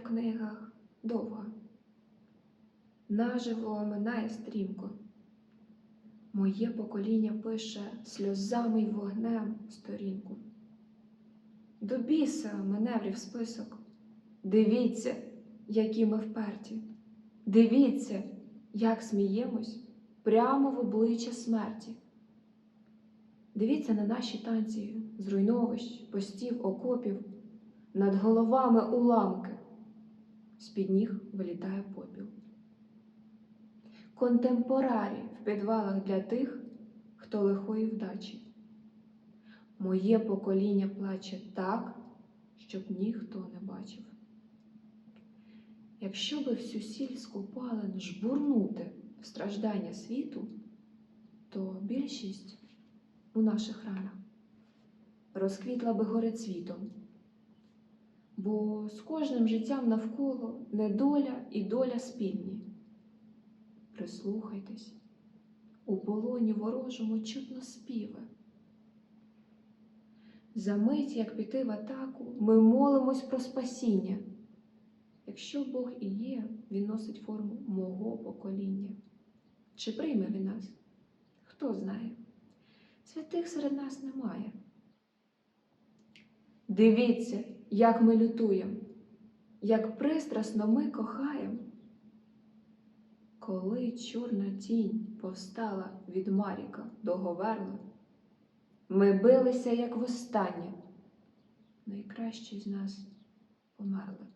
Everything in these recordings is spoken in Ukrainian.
в книгах довго, наживо оминає стрімко. Моє покоління пише сльозами й вогнем сторінку. До біса маневрів список. Дивіться, які ми вперті. Дивіться, як сміємось прямо в обличчя смерті. Дивіться на наші танці, зруйновищ, постів, окопів, над головами уламки, з-під ніг вилітає попіл. Контемпорарі в підвалах для тих, хто лихої вдачі. Моє покоління плаче так, щоб ніхто не бачив. Якщо би всю сільську пален жбурнути в страждання світу, то більшість у наших ранах розквітла би горецвітом, бо з кожним життям навколо недоля і доля спільні. Прислухайтесь, у полоні ворожому чутно співи. За мить, як піти в атаку, ми молимось про спасіння. Якщо Бог і є, Він носить форму мого покоління. Чи прийме він нас? Хто знає? Святих серед нас немає. Дивіться, як ми лютуємо, як пристрасно ми кохаємо. Коли чорна тінь повстала від Маріка до Говерла, ми билися, як востаннє. Найкращі з нас померли.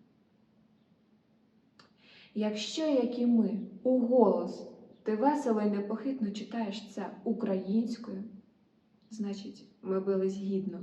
Якщо, як і ми, у голос ти весело й непохитно читаєш це українською, значить, ми бились гідно.